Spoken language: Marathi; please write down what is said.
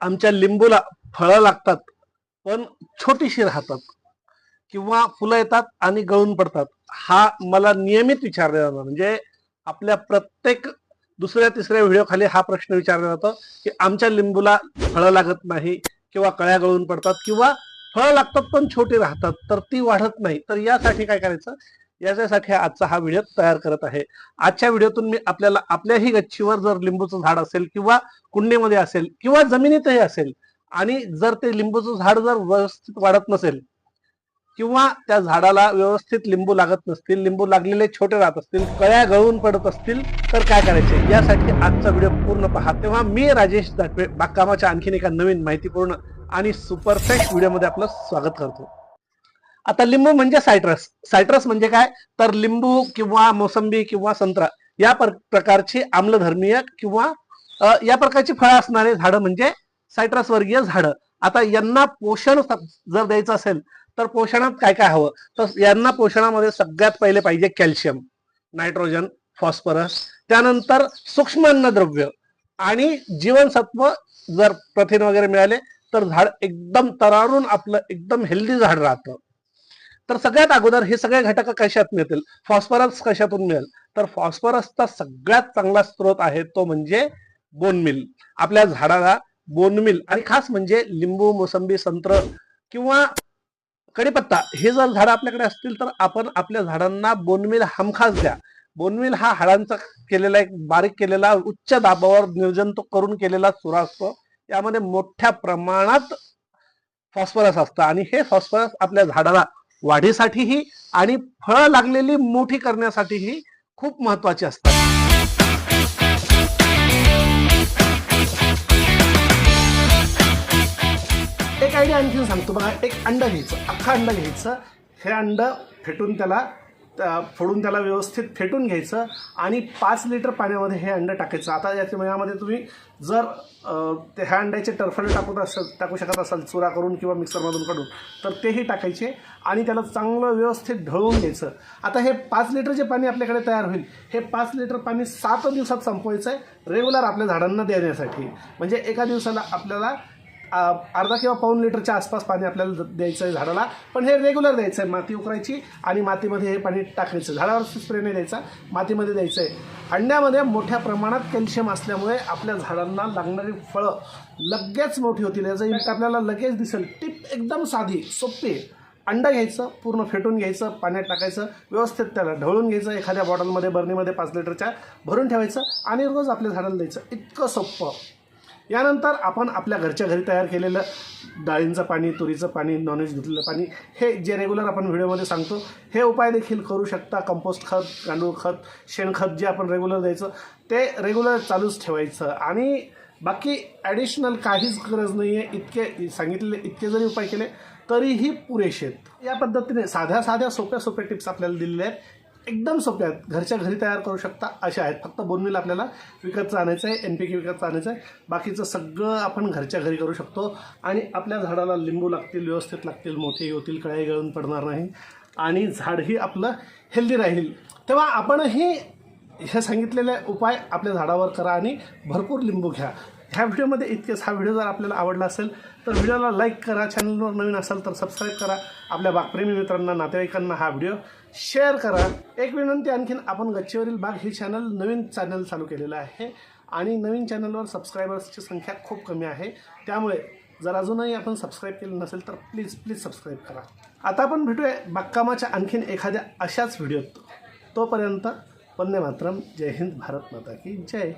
आमच्या लिंबूला फळं लागतात पण छोटीशी राहतात. किंवा फुलं येतात आणि गळून पडतात. हा मला नियमित विचारला जाणार म्हणजे आपल्या प्रत्येक दुसऱ्या तिसऱ्या व्हिडिओ खाली हा प्रश्न विचारला जातो की आमच्या लिंबूला फळं लागत नाही किंवा कळ्या गळून पडतात किंवा फळं लागतात पण छोटी राहतात तर ती वाढत नाही. तर यासाठी काय करायचं याच्यासाठी आजचा हा व्हिडिओ तयार करत आहे. आजच्या व्हिडिओतून मी आपल्याला आपल्याही गच्चीवर जर लिंबूचं झाड असेल किंवा कुंडीमध्ये असेल किंवा जमिनीतही असेल आणि जर ते लिंबूचं झाड जर व्यवस्थित वाढत नसेल किंवा त्या झाडाला व्यवस्थित लिंबू लागत नसतील लिंबू लागलेले छोटे राहत असतील कळ्या गळून पडत असतील तर काय करायचे? यासाठी आजचा व्हिडिओ पूर्ण पहा. तेव्हा मी राजेश दाटवे बागकामाच्या आणखीन एका नवीन माहितीपूर्ण आणि सुपरफेक्ट व्हिडिओमध्ये आपलं स्वागत करतो. आता लिंबू म्हणजे सायट्रस. सायट्रस म्हणजे काय? तर लिंबू किंवा मोसंबी किंवा संत्रा या प्रकारची आम्लधर्मीय किंवा या प्रकारची फळं असणारे झाडं म्हणजे सायट्रस वर्गीय झाडं. आता यांना पोषण जर द्यायचं असेल तर पोषणात काय काय हवं? तर यांना पोषणामध्ये सगळ्यात पहिले पाहिजे कॅल्शियम नायट्रोजन फॉस्फरस त्यानंतर सूक्ष्म अन्नद्रव्य आणि जीवनसत्व जर प्रथिन वगैरे मिळाले तर झाड एकदम तरारून आपलं एकदम हेल्दी झाड राहतं. तर सगळ्यात अगोदर हे सगळे घटक कशात मिळतील? फॉस्फरस कशातून मिळेल? तर फॉस्फरसचा सगळ्यात चांगला स्रोत आहे तो म्हणजे बोनमिल आपल्या झाडाला बोनमिल आणि खास म्हणजे लिंबू मोसंबी संत्र किंवा कडीपत्ता हे जर झाडं आपल्याकडे असतील तर आपण आपल्या झाडांना बोनमिल हमखास द्या. बोनमिल हा हाडांचा केलेला एक बारीक केलेला उच्च दाबावर नियोजन तो करून केलेला चुरा असतो. यामध्ये मोठ्या प्रमाणात फॉस्फरस असतं आणि हे फॉस्फरस आपल्या झाडाला वाढीसाठीही आणि फळं लागलेली मोठी करण्यासाठीही खूप महत्वाची असतात. एक आयडिया आणखीन सांगतो बघा. एक अंड घ्यायचं अख्खा अंड घ्यायचं. हे अंड फेटून त्याला फोडून त्याला व्यवस्थित फेटून घ्यायचं आणि पाच लिटर पाण्यामध्ये हे अंडं टाकायचं. आता याच्या यामध्ये तुम्ही जर ते ह्या अंड्याचे टर्फल टाकून असेल टाकू शकत असाल चुरा करून किंवा मिक्सरमधून काढून तर तेही टाकायचे आणि त्याला चांगलं व्यवस्थित ढळून घ्यायचं. आता हे पाच लिटर जे पाणी आपल्याकडे तयार होईल हे पाच लिटर पाणी सात दिवसात संपवायचं आहे रेग्युलर आपल्या झाडांना देण्यासाठी. म्हणजे एका दिवसाला आपल्याला अर्धा किंवा पाऊन लिटरच्या आसपास पाणी आपल्याला द- द्यायचं आहे झाडाला. पण हे रेग्युलर द्यायचं आहे. माती उकरायची आणि मातीमध्ये हे पाणी टाकायचं. झाडावर स्प्रे नाही द्यायचा. मातीमध्ये द्यायचं आहे. अंड्यामध्ये मोठ्या प्रमाणात कॅल्शियम असल्यामुळे आपल्या झाडांना लागणारी फळं लगेच मोठी होतील. याचा इम्पॅक्ट आपल्याला लगेच दिसेल. टिप एकदम साधी सोपी. अंडं अंडा घ्यायचं पूर्ण फेटून घ्यायचं पाण्यात टाकायचं व्यवस्थित त्याला ढवळून घ्यायचं एखाद्या बॉटलमध्ये बर्नीमध्ये पाच लिटरच्या भरून ठेवायचं आणि रोज आपल्या झाडाला द्यायचं. इतकं सोपं. यानंतर आपण आपल्या घरच्या घरी तयार केलेलं डाळींचं पाणी तुरीचं पाणी नॉनव्हेज धुतलेलं पाणी हे जे रेग्युलर आपण व्हिडिओमध्ये सांगतो हे उपाय देखील करू शकता. कंपोस्ट खत गांडूळ खत शेणखत जे आपण रेग्युलर द्यायचं ते रेग्युलर चालूच ठेवायचं. आणि बाकी ॲडिशनल काहीच गरज नाही आहे इतके सांगितलेले इतके जरी उपाय केले तरीही पुरेसे आहेत. या पद्धतीने साध्या साध्या सोप्या सोप्या टिप्स आपल्याला दिलेल्या आहेत. एकदम सोप्या आहेत. घरच्या घरी तयार करू शकता अशा आहेत. फक्त बोनमिल आपल्याला विकतचं आणायचं आहे एन पी के विकतचं आणायचं आहे. बाकीचं सगळं आपण घरच्या घरी करू शकतो. आणि आपल्या झाडाला लिंबू लागतील व्यवस्थित लागतील मोठे होतील कळ्या गळून पडणार नाही. आणि झाडही आपलं हेल्दी राहील. तेव्हा आपणही हे सांगितलेले उपाय आपल्या झाडावर करा आणि भरपूर लिंबू घ्या. ह्या व्हिडिओमध्ये इतकेच. हा व्हिडिओ जर आपल्याला आवडला असेल तर व्हिडिओला लाईक करा. चॅनलवर नवीन असाल तर सबस्क्राईब करा. आपल्या बागप्रेमी मित्रांना नातेवाईकांना हा व्हिडिओ शेअर करा. एक विनंती आणखीन आपण गच्चीवरील बाग हे चॅनल नवीन चॅनल चालू केलेलं आहे. आणि नवीन चॅनलवर सबस्क्रायबर्सची संख्या खूप कमी आहे. त्यामुळे जर अजूनही आपण सबस्क्राईब केलं नसेल तर प्लीज प्लीज सबस्क्राईब करा. आता आपण भेटूया बागकामाच्या आणखीन एखाद्या अशाच व्हिडिओत. तोपर्यंत वंदे मातरम जय हिंद भारत माता की जय.